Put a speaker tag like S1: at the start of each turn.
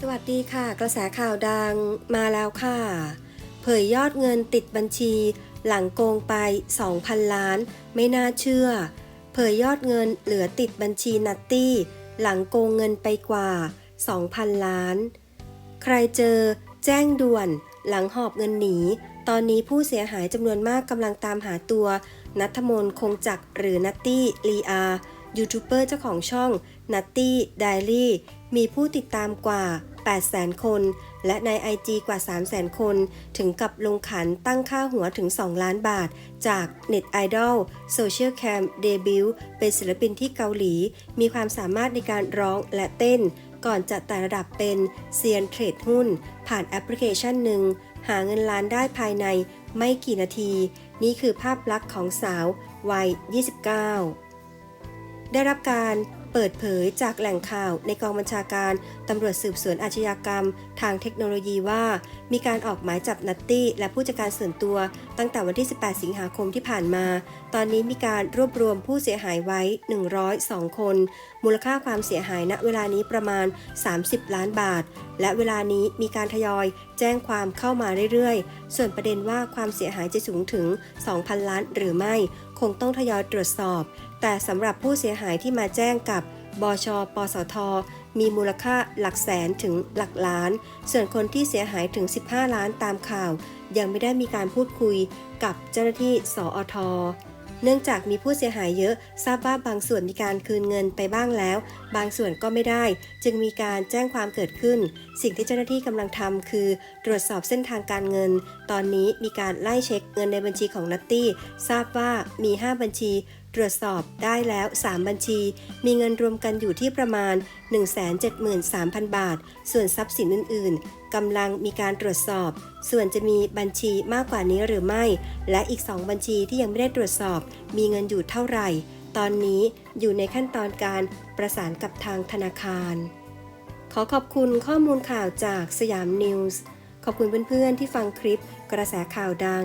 S1: สวัสดีค่ะ กระแสข่าวดังมาแล้วค่ะ เผยยอดเงินติดบัญชี หลังโกงไป 2,000 ล้าน ไม่น่าเชื่อ เผยยอดเงินเหลือติดบัญชีนัตตี้ หลังโกงเงินไปกว่า 2,000 ล้าน ใครเจอ แจ้งด่วน หลังหอบเงินหนี ตอนนี้ผู้เสียหายจำนวนมากกำลังตามหาตัว นัทมนต์คงจักรหรือนัตตี้ลีอา ยูทูบเบอร์เจ้าของช่องนัตตี้ไดลี่มีผู้ติดตามกว่า 800,000 คน และใน IG กว่า 300,000 คน ถึงกับลงขันตั้งค่าหัวถึง 2 ล้านบาท จากเน็ตไอดอลโซเชียลแคมเดบิวเป็นศิลปินที่เกาหลี มีความสามารถในการร้องและเต้น ก่อนจะไต่ระดับเป็นเซียนเทรดหุ้น ผ่านแอปพลิเคชันหนึ่ง หาเงินล้านได้ภายในไม่กี่นาที นี่คือภาพลักษณ์ของสาววัย 29 ได้รับการเปิดเผยจากแหล่งข่าวในกองบัญชาการตำรวจสืบสวนอาชญากรรม ทางเทคโนโลยีว่า มีการออกหมายจับนัตตี้และผู้จัดการส่วนตัวตั้งแต่วันที่ 18 สิงหาคมที่ผ่านมา ตอนนี้มีการรวบรวมผู้เสียหายไว้ 102 คน มูลค่าความเสียหายณเวลานี้ประมาณ 30 ล้านบาท และเวลานี้มีการทยอยแจ้งความเข้ามาเรื่อยๆ ส่วนประเด็นว่าความเสียหายจะสูงถึง 2,000 ล้านหรือไม่ คงต้องทยอยตรวจสอบ แต่สำหรับผู้เสียหายที่มาแจ้งกับบช ปสท มีมูลค่าหลักแสนถึงหลักล้าน ส่วนคนที่เสียหายถึง 15 ล้านตามข่าว ยังไม่ได้มีการพูดคุยกับเจ้าหน้าที่ สอทเนื่องจากมีผู้เสียหายเยอะทราบว่าบางส่วนมีการคืนเงินไปบ้างแล้ว บางส่วนก็ไม่ได้ จึงมีการแจ้งความเกิดขึ้น สิ่งที่เจ้าหน้าที่กำลังทำคือ ตรวจสอบเส้นทางการเงิน ตอนนี้มีการไล่เช็คเงินในบัญชีของนัตตี้ทราบว่ามี 5 บัญชี ตรวจสอบได้แล้ว 3 บัญชี มีเงินรวมกันอยู่ที่ประมาณ 173,000 บาท ส่วนทรัพย์สินอื่น ๆกำลังมีการตรวจสอบ ส่วนจะมีบัญชีมากกว่านี้หรือไม่ และอีก 2 บัญชีที่ยังไม่ได้ตรวจสอบ มีเงินอยู่เท่าไหร่ ตอนนี้อยู่ในขั้นตอนการประสานกับทางธนาคาร ขอขอบคุณข้อมูลข่าวจากสยามนิวส์ขอบคุณเพื่อนๆที่ฟังคลิปกระแสข่าวดัง